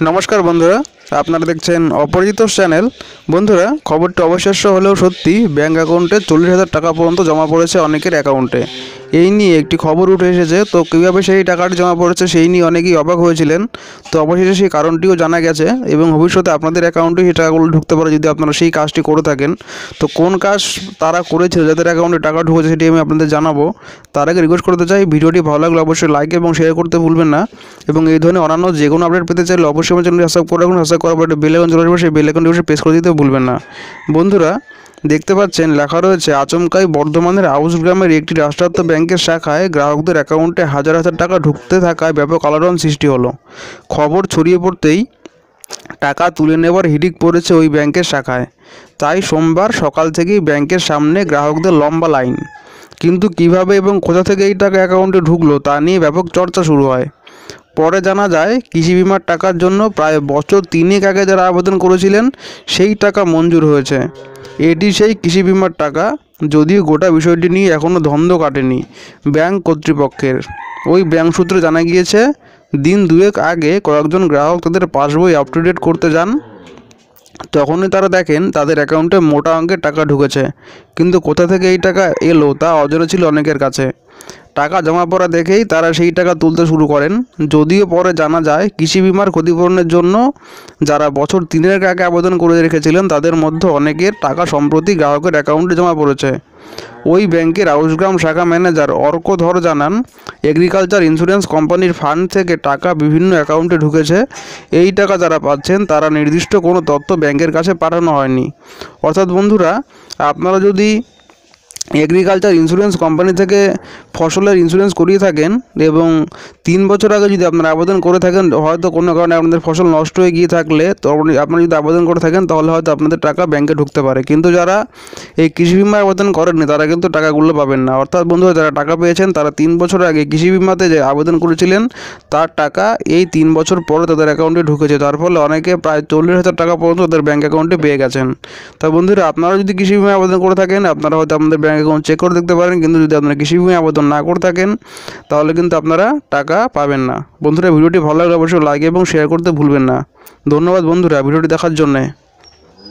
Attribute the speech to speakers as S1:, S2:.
S1: নমস্কার বন্ধুরা, আপনারা দেখছেন অপরিচিত চ্যানেল। বন্ধুরা, খবরটি অবশেষ্য হলেও সত্যি ব্যাঙ্ক অ্যাকাউন্টে চল্লিশ হাজার টাকা পর্যন্ত জমা পড়েছে অনেকের অ্যাকাউন্টে। এই নিয়ে একটি খবর উঠে এসেছে। তো কীভাবে সেই টাকাটি জমা পড়েছে সেই নিয়ে অনেকেই অবাক হয়েছিলেন। তো অবশেষে সেই কারণটিও জানা গেছে এবং ভবিষ্যতে আপনাদের অ্যাকাউন্টে সেই টাকাগুলো ঢুকতে পারে যদি আপনারা সেই কাজটি করে থাকেন। তো কোন কাজ তারা করেছিল যাদের অ্যাকাউন্টে টাকা ঢুকেছে সেটি আমি আপনাদের জানাব। তার আগে রিকোয়েস্ট করতে চাই, ভিডিওটি ভালো লাগলে অবশ্যই লাইক এবং শেয়ার করতে ভুলবেন না। এবং এই ধরনের অন্যান্য যে কোনো আপডেট পেতে চাইলে অবশ্যই আমার চ্যানেলটি সাবস্ক্রাইব করে রাখুন। সাবস্ক্রাইব করার পরে বেল আইকন চলে আসবে, সেই বেল আইকনটি অবশ্যই প্রেস করে দিতে ভুলবেন না। বন্ধুরা দেখতে পাচ্ছেন, লেখা রয়েছে, আচমকাই বর্ধমানের আউস গ্রামের একটি রাষ্ট্রায়ত্ত ব্যাংকের শাখায় গ্রাহকদের অ্যাকাউন্টে হাজার হাজার টাকা ঢুকতে থাকায় ব্যাপক আলোড়ন সৃষ্টি হলো। খবর ছড়িয়ে পড়তেই টাকা তুলে নেবার হিড়িক পড়েছে ওই ব্যাংকের শাখায়। তাই সোমবার সকাল থেকেই ব্যাংকের সামনে গ্রাহকদের লম্বা লাইন। কিন্তু কীভাবে এবং কোথা থেকে এই টাকা অ্যাকাউন্টে ঢুকলো তা নিয়ে ব্যাপক চর্চা শুরু হয়। পরে জানা যায়, কৃষি বিমার টাকার জন্য প্রায় বছর তিনেক আগে যারা আবেদন করেছিলেন, সেই টাকা মঞ্জুর হয়েছে। এটি সেই কৃষি বিমার টাকা, যদিও গোটা বিষয়টি নিয়ে এখনও ধন্দ কাটেনি ব্যাংক কর্তৃপক্ষের। ওই ব্যাংক সূত্রে জানা গিয়েছে, দিন দুয়েক আগে কয়েকজন গ্রাহক তাদের পাসবই আপ টু ডেট করতে যান। তখনই তারা দেখেন তাদের অ্যাকাউন্টে মোটা অঙ্কের টাকা ঢুকেছে। কিন্তু কোথা থেকে এই টাকা এলো তা অজানা ছিল অনেকের কাছে। টাকা জমা পড়া দেখেই তারা সেই টাকা তুলতে শুরু করেন। যদিও পরে জানা যায়, কৃষি বিমার ক্ষতিপূরণের জন্য যারা বছর তিনের আগে আবেদন করে রেখেছিলেন, তাদের মধ্যে অনেকের টাকা সম্প্রতি গ্রাহকের অ্যাকাউন্টে জমা পড়েছে। ওই ব্যাংকের আউশগ্রাম শাখা ম্যানেজার অর্কধর জানান, এগ্রিকালচার ইন্স্যুরেন্স কোম্পানির ফান্ড থেকে টাকা বিভিন্ন অ্যাকাউন্টে ঢুকেছে। এই টাকা যারা পাচ্ছেন, তারা নির্দিষ্ট কোনো তথ্য ব্যাংকের কাছে পাঠানো হয়নি। অর্থাৎ বন্ধুরা, আপনারা যদি এগ্রিকালচার ইন্স্যুরেন্স কোম্পানি থেকে ফসলের ইন্স্যুরেন্স করিয়ে থাকেন এবং তিন বছর আগে যদি আপনারা আবেদন করে থাকেন, হয়তো কোনো কারণে আপনাদের ফসল নষ্ট হয়ে গিয়ে থাকলে তখন আপনারা যদি আবেদন করে থাকেন, তাহলে হয়তো আপনাদের টাকা ব্যাংকে ঢুকতে পারে। কিন্তু যারা এই কৃষি বিমা আবেদন করেননি, তারা কিন্তু টাকাগুলো পাবেন না। অর্থাৎ বন্ধুরা, যারা টাকা পেয়েছেন, তারা তিন বছর আগে কৃষি বিমাতে যে আবেদন করেছিলেন, তার টাকা এই তিন বছর পরে তাদের অ্যাকাউন্টে ঢুকেছে। তার ফলে অনেকে প্রায় চল্লিশ হাজার টাকা পর্যন্ত তাদের ব্যাঙ্ক অ্যাকাউন্টে পেয়ে গেছেন। তা বন্ধুরা, আপনারা যদি কৃষি বিমা আবেদন করে থাকেন, আপনারা হয়তো আপনাদের ব্যাঙ্ক অ্যাকাউন্ট চেক করে দেখতে পারেন। কিন্তু যদি আপনারা কৃষি বিমা আবেদন না করে থাকেন, তাহলে কিন্তু আপনারা টাকা পাবেন না। বন্ধুরা, ভিডিওটি ভালো লাগলে অবশ্যই লাইক এবং শেয়ার করতে ভুলবেন না। ধন্যবাদ বন্ধুরা, ভিডিওটি দেখার জন্যে।